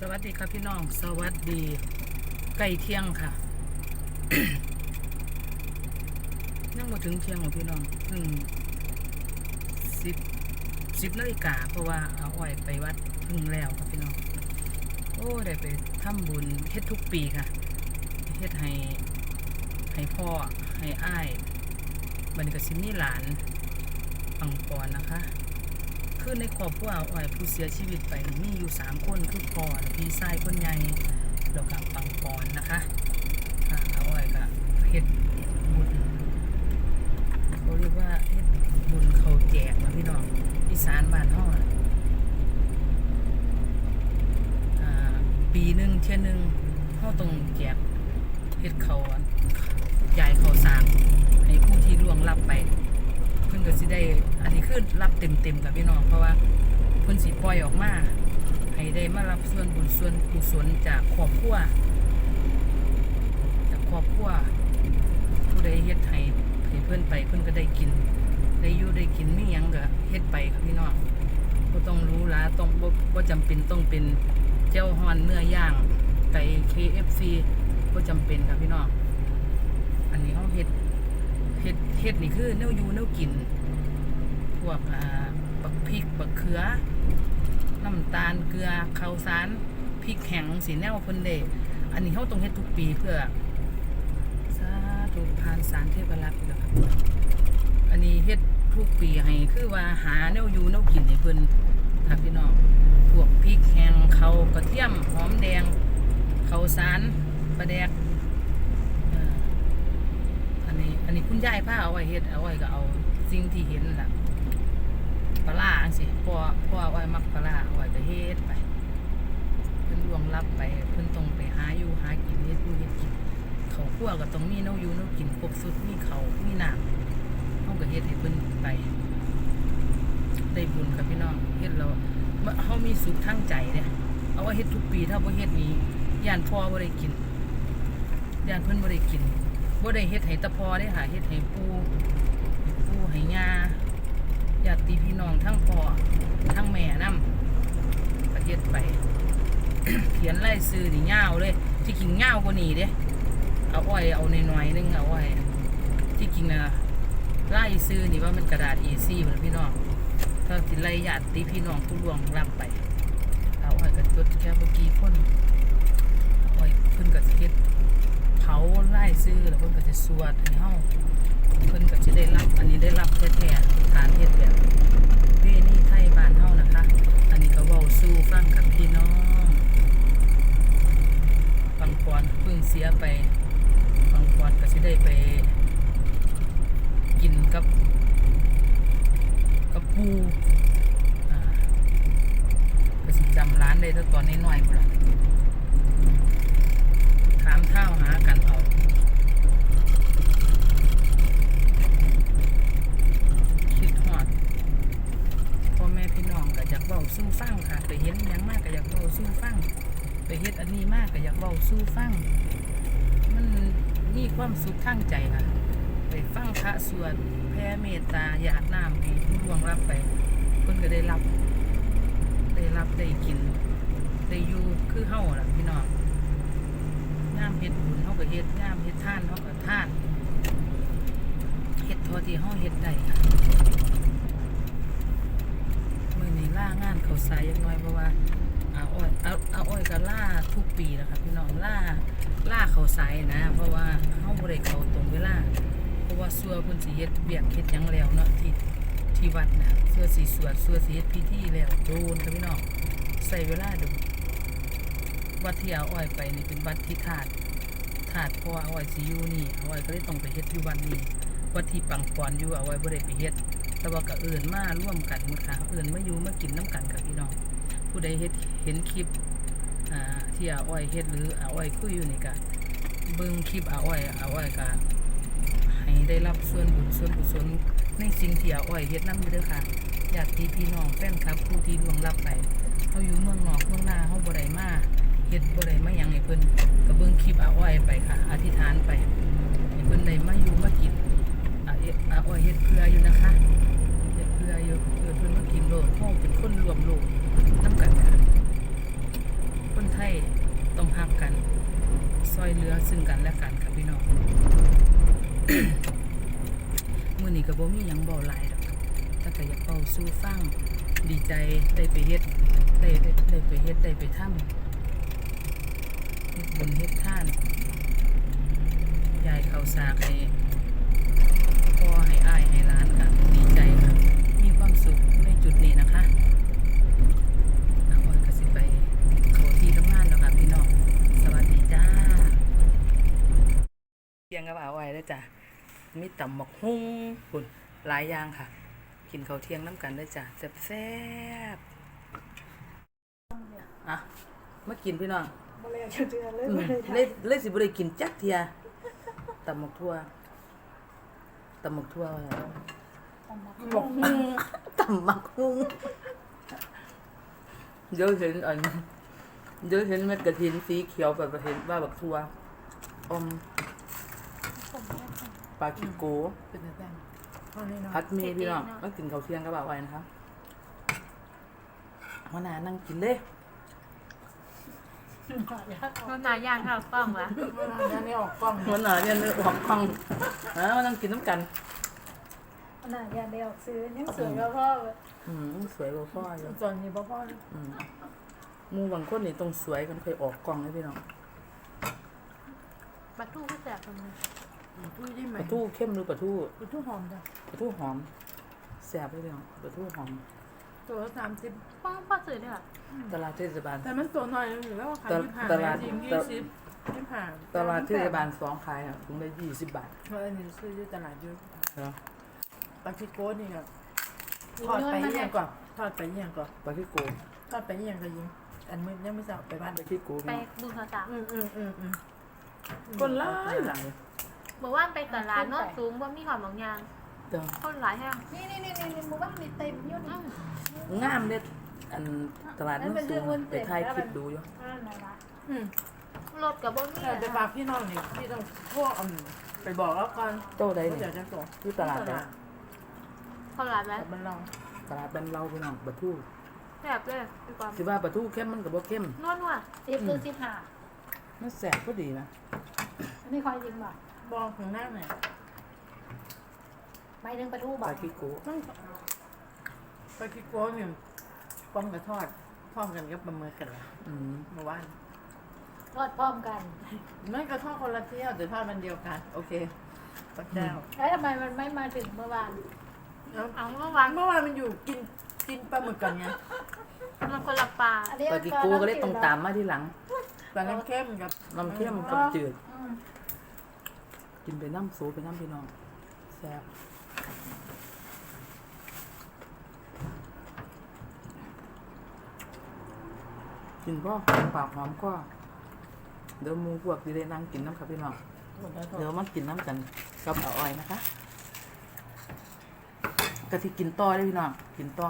สวัสดีครับพี่น้อง สวัสดีใกล้เที่ยงค่ะยังมาถึงเที่ยงของพี่น้องเพิ่งสิบสิบนาฬิกาเพราะว่าเอาอ้อยไปวัดเพึ่งแล้วครับพี่น้อง โอ้ได้ไปทำบุญเฮ็ดทุกปีค่ะเฮ็ดให้ให้พ่อให้อ้ายบัดนกสิมีหลานปังปอนนะคะ คือในครอบครัวอ้อยผู้เสียชีวิตไปมีอยู่สามคนคือพ่อและพี่ชายคนใหญ่แล้วก็ปังปอนนะคะค่ะอ้อยก็เฮ็ดบุญเขาเรียกว่าเฮ็ดบุญเขาแจกนะพี่น้องอีสานบ้านเฮาน่อ่าปีหนึ่งเที่ยหนึ่งเฮาต้องแจกเฮ็ดเขาวอะจ่เขาสากให้ผู้ที่ล่วงลับไป พิ่นก็สิได้ อันนี้คือรับเต็มๆกับพี่น้องเพราะว่าเพิ่นสิปล่อยออกมาให้ได้มารับส่วนบุญส่วนกุศลจากครอบครัวจากครอบครัวผู้ใดเฮ็ดให้ให้เพิ่นไปเพิ่นก็ได้กิน ได้อยู่ได้กินมีหยังก็เฮ็ดไปครับพี่น้องบ่ต้องรู้ลาต้องบ่บ่จำเป็นต้องเป็นเจ้าฮ้อนเนื้อย่างไก่ KFC บ่จำเป็นครับพี่น้องอันนี้เฮาเฮ็ด เฮ็ดเฮ็ดนี่คือแนวอยู่แนวกิน พวกอ่าบักพริกบักเขือ น้ำตาลเกลือข้าวสารพริกแห้งสีแนวเพิ่นเดอันนี้เฮาต้องเฮ็ดทุกปีเพื่อสาธุผ่านสารเทพรักษ์นะครับอันนี้เฮ็ดทุกปีให้คือว่าหาแนวอยู่แนวกินให้เพิ่นครับพี่น้องพวกพริกแห้งเขากระเทียมหอมแดงข้าวสารปลาแดกเอ่อ อั นนี้อันนี้คุณยายผ้าเอาไว้เฮ็ดเอาไว้ก็เอาสิ่งที่เห็นล่ะปลาร้าจังสิพ่อพ่อเอาไว้มักปลาร้าเอาไว้ก็เฮ็ดไปเพิ่นล่วงลับไปเพิ่นต้องไปหาอยู่หากินเฮ็ดอยู่เฮ็ดกินเขาวคั่วก็ต้องมีเนาอยู่เนากินครบสุดมีเขามีน้ำเฮาก็เฮ็ดให้เพิ่นไปได้บุญครับพี่น้องเฮ็ดแล้วเฮามีสุขทางใจเด้เอาไว้เฮ็ดทุกปีถ้าบ่เฮ็ดนี้ย่านพ่อบ่ได้กินย่านเพิ่นบ่ได้กิน บ่ได้เฮ็ดให้ตะพอได้ค่ะเฮ็ดให้ปู่ปู่ให้ย่าญาติพี่น้องทั้งพ่อทั้งแม่นำก็เฮ็ดไป เขียนรายชื่อนี่ยาวเลย ที่จริงยาวกว่านี้เด้เอาอ้อยเอาน้อยๆนึงเอาไว้ที่จริงนะรายชื่อนี่ว่ามันกระดาษ A4 เหมือนพี่น้องถ้าสิไล่ญาติพี่น้องผู้ล่วงรับไป เอาอ้อยก็จดแค่บ่อกี่คนเอาอ้อยเพิ่นก็สิเฮ็ด เขาไล่ซื้อแล้วเพิ่นก็จะสวดให้เฮาเพิ่นก็จะได้รับ อันนี้ได้รับแท้ๆการเฮ็ดแบบเวนี่ไทยบ้านเฮานะคะ อันนี้ก็เว้าสู่ฟังกับพี่น้องบางปอนเพิ่งเสียไปบางปอนก็สิได้ไป กินกับกับปูอ่าก็สิจำร้านได้ตั้งตอนน้อยๆพุ่นล่ะ ถามเท่าหากันเอาคิดฮอดพ่อแม่พี่น้องก็อยากเว้าสู้ฟังค่ะไปเห็นยังมากก็อยากเว้าสู้ฟังไปเฮ็ดอันนี้มากก็อยากเว้าสู้ฟังมันมีความสุขทางใจค่ะไปฟังพระสวดแผ่เมตตาหยาดน้ำให้ผู้ล่วงรับไปเพิ่นก็ได้รับ ได้รับได้กิน ได้อยู่คือเฮาล่ะพี่น้อง ย่ามเฮ็ดบุญเฮาก็เฮ็ดย่ามเฮ็ดท่านเฮาก็ท่านเฮ็ดท่าที่เฮาเฮ็ดได้ค่ะมื้อนี้ล่างานเขาสายจักหน่อยเพราะว่าอาอ้อยเอาเอาอ้อยก็ล่าทุกปีแล้วค่ะพี่น้องล่าล่าเขาสายนะ เพราะว่าเฮาบ่ได้เขาตรงเวลาเพราะว่าซัวเพิ่นสิเฮ็ดเวียกเฮ็ดยังแล้วเนาะที่ที่วัดนะเสื้อสีสวดเสื้อสีเฮ็ดพิธีแล้วโดนค่ะพี่น้องใส่เวลาดู วัดที่เอาอ้อยไปนี่เป็นวัดที่ถาดถาดเพราะว่าอ้อยสิอยู่นี่เอาอ้อยก็เลยต้องไปเฮ็ดอยู่วัดนี้วัดที่ปังปอนอยู่เอาอ้อยบ่ได้ไปเฮ็ดแต่ว่าก็เอื่นมาร่วมกันหมดค่ะเอื่นมาอยู่มากินน้ำกันกับพี่น้องผู้ใดเฮ็ดเห็นคลิปอ่าที่อาอ้อยเฮ็ดหรืออาอ้อยคุยอยู่นี่ก็เบิ่งคลิปอาอ้อยอาอ้อยก็ให้ได้รับส่วนบุญส่วนกุศลในสิ่งที่อาอ้อยเฮ็ดนำเด้อค่ะญาติพี่น้องแฟนคลับผู้ที่ล่วงลับไปเขาอยู่เมืองนอกเมืองนาเขาบ่ได้ ฮ็ดบ่ได้มาหยังให้เพิ่นก็เบิ่งคลิปอาอ้อยไปค่ะ อธิษฐานไปให้เพิ่นได้มาอยู่มากินอาเออาอ้อยเฮ็ดเพื่ออยู่นะคะเฮ็ดเพื่ออยู่เพื่อเพิ่นมากินโลดเฮาเป็นคนรวมโลกนํกันค่ะคนหักกันซอยเรือซึ่งกันและกันค่ะพี่น้องมื้อนี้ก็บ่มีหยังเว้าหลายดอกแต่ก็อยากเว้าสู่ฟังดีใจได้ไปเฮ็ดได้ได้ไปเฮ็ดได้ไปทำเฮ็ด บุญเฮ็ดทาน ยายเขาสากให้พ่อให้อายให้ร้านค่ะดีใจค่ะ มีความสุขในจุดนี้นะคะน้าอ้อยก็สิไปเขาที่ทำงานแล้วค่ะพี่น้อง สวัสดีจ้าเที่ยงกับอาอ้อยแล้วจ้ะ มีตำหมกหุ้งคุณหลายอย่างค่ะ กินข้าวเที่ยงน้ำกันได้จ้ะแซ่บๆอะมากินพี่น้อง บ่เลยจะเดือนเลยอืมบ่เลยเลยเลยสิบ่ได้กินจักเทียตำหมกทั่วตำหมกทั่วว่าแล้วบอกตำหมกหุ้งเดี๋ยวเห็นอันเดี๋ยวเห็นเม็ดกระถินสีเขียวแบบเห็นว่าบักทั่วอมปลาคิโกเป็นแต่แต่ตอนนี้เนาะพัดเมย์พี่น้องมากินข้าวเที่ยงกับบ่าวไว้นะคะมานานั่งกินเลย มันหนาย่างข้าวกล้องวะเวลาเนี้ยนี่ออกกล้องมานาเนี่ยนึกออกกล้องนะมานั่งกินน้ำกันขนาดยาเดียวซื้อยังสวยกว่าพ่อเลยอืมสวยกว่าพ่ออยู่ตอนนี้พ่อพ่ออืมหมูบางคนนี่ต้องสวยกันเคยออกกล้องเลยพี่น้องปลาทูก็แสบตรงนี้ตู้ยี่ไหมปลาทูเข้มหรือปลาทูตู้หอมจ้ะปลาทูหอมแซ่บเลยพี่น้องปลาทูหอม ตัวละสามสิบป้องป้าสื่อด้วยค่ะตลาดเทศบาล แต่มันตัวน้อยอยู่แล้วขายตยี่สิบห้าตลาด จริงตยี่สิบยี่สิบห้าตลาดเทศบาลสองขายอะถุงละยี่สิบบาทเออนี่ซื้อที่ตลาดเยอะเนาะปาชิโก้นี่ก็ทอดไปเยี่ยงก่อนทอดไปเยี่ยงก่อนปลาที่โกทอดไปเยี่ยงก็ยิงอันมือยังไม่สั่งไปบ้านปลาที่โกไปพี่น้องบุญเขาตาอืมอืมอืมอืมคนหลายหลายเมื่อว่านไปตลาดโนดสูงว่ามีหอมบางอย่าง เด้อคนหลายแห้งนี่นี่นี่นี่หมู่บ้านมีเต็มอยู่นี่งามเด็ดอันตลาดมันสูงไปถ่ายคลิปดูอยู่นั่นแหละวะอืมรถกับบ่มีแต่ไปฝากพี่น้องนี่พี่ต้องพวกอืมไปบอกแล้วก่อนโต้ใดเขาเนี่จะยจะส่งที่ตลาดตใดลาดคนหลายไหมแต่มันลองตลาดบ้านเราพี่น้องปลาทูแสบเลยดีกว่าสิว่าปลาทูเข้มมันก็บ่เข้มนวดนวดสิบคือสิบห้ามันแสบก็ดีนะอันนี้คอยจริงบ่บอกของหน้าหน่อย ไม่ถึงประตูปบ่ลาคิโกต้องปลาคิโก้เนี่ยป้อมกับทอดพร้อมกันกับปลาหมึกกันละอืมเมื่อวานทอดพร้อมกันไม่ก็ทอดคนละเที่ยวแต่ทอดมันเดียวกัน โอเคพระเจ้าแล้วทำไมมันไม่มาถึงเมื่อวานแล้วเอาเมื่อวานเมื่อวานมันอยู่กินกินปลาหมึกกันไงมันคนละปลาอันนี้ปลาคิโกก็เลยต้องตามมาที่หลังปลาน้ำเข้มกับน้ำเข้มกับจืด อืม กินไปน้ำสูไปน้ำพี่น้องแซ่บ กินพ่อปากหอมก็เดี๋ยวหมูพวกที่ได้นั่งกินน้ำครับพี่น้องหมดแล้วทอเดี๋ยวดมากินน้ำกันกับเอาอ้อยนะคะกะทิกินต่อได้พี่น้องกินต่อ